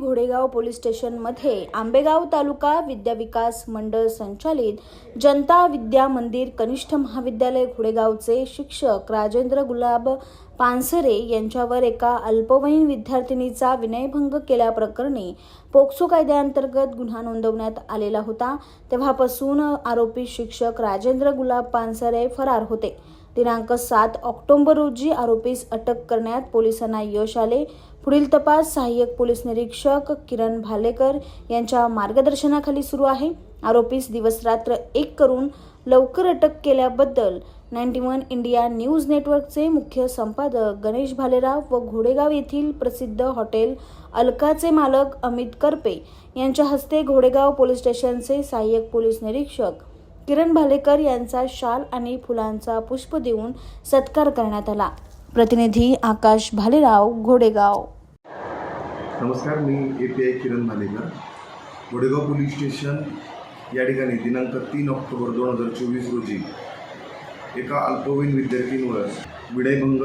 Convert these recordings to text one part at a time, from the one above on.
घोडेगाव police स्टेशनमध्ये आंबेगाव तालुका विद्याविकास मंडळ संचालित जनता विद्या मंदिर कनिष्ठ महाविद्यालय घोडेगावचे शिक्षक राजेंद्र गुलाब पानसरे यांच्यावर एका अल्पवयीन विद्यार्थिनीचा विनयभंग केल्याप्रकरणी पोक्सो कायद्याअंतर्गत गुन्हा नोंदवण्यात आलेला होता. तेव्हापासून आरोपी शिक्षक राजेंद्र गुलाब पानसरे फरार होते. दिनांक सात ऑक्टोबर रोजी आरोपीस अटक करण्यात पोलिसांना यश आले. पुढील तपास सहाय्यक पोलीस निरीक्षक किरण भालेकर यांच्या मार्गदर्शनाखाली सुरू आहे. आरोपीस दिवसरात्र एक करून लवकर अटक केल्याबद्दल नाईन्टी वन इंडिया न्यूज नेटवर्कचे मुख्य संपादक गणेश भालेराव व घोडेगाव येथील प्रसिद्ध हॉटेल अलकाचे मालक अमित करपे यांच्या हस्ते घोडेगाव पोलीस स्टेशनचे सहाय्यक पोलीस निरीक्षक किरण भालेकर यांचा शाल आणि फुलांचा पुष्प देऊन सत्कार करण्यात आला. प्रतिनिधी आकाश भालेराव घोडेगाव. नमस्कार मी A P I Kiran Bhalekar. घोडेगाव police station या ठिकाणी दिनांक तीन ऑक्टोबर दोन हजार चोवीस रोजी एका अल्पवयीन विद्यार्थींवर विडयभंग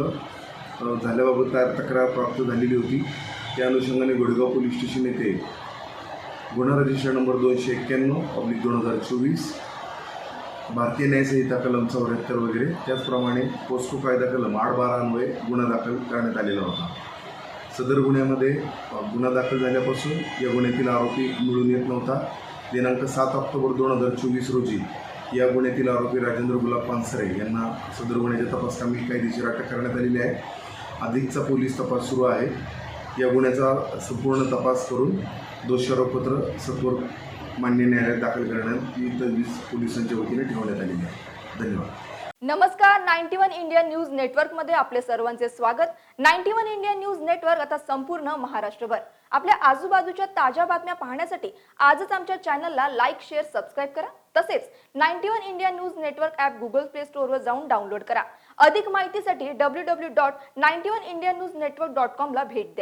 झाल्याबाबत तक्रार प्राप्त झालेली होती. त्या अनुषंगाने घोडेगाव पोलीस स्टेशन येथे गुन्हा रजिस्टर नंबर दोनशे एक्क्याण्णव ऑब्लिक दोन हजार चोवीस भारतीय न्यायसंहिता कलम चौऱ्याहत्तर वगैरे त्याचप्रमाणे पोस्को कायदा कलम आठ बारा अन्वये गुन्हा दाखल करण्यात आलेला होता. सदर गुन्ह्यामध्ये गुन्हा दाखल झाल्यापासून या गुन्ह्यातील आरोपी मिळून येत नव्हता. दिनांक सात ऑक्टोबर दोन हजार चोवीस रोजी या गुन्ह्यातील आरोपी राजेंद्र गुलाब पानसरे यांना सदर गुन्ह्याच्या तपासकामी कायदेशीर अटक करण्यात आलेली आहे. अधिकचा पोलीस तपास सुरू आहे. या गुन्ह्याचा संपूर्ण तपास करून दोषारोपपत्र सत्वर मान्य न्यायालयात दाखल करण्यात ती तजवीज पोलिसांच्या वतीने ठेवण्यात आलेली आहे. धन्यवाद. नमस्कार नाईन्टी वन इंडिया न्यूज नेटवर्कमध्ये आपले सर्वांचे स्वागत. Ninety one India news network आता संपूर्ण महाराष्ट्रभर. आपल्या आजूबाजूच्या ताज्या बातम्या पाहण्यासाठी आजच आमच्या चॅनलला लाईक शेअर सबस्क्राईब करा. तसेच ninety one India news network app Google play स्टोअरवर जाऊन डाउनलोड करा. अधिक माहितीसाठी W W dot ninety one India news network dot कॉमला भेट द्या.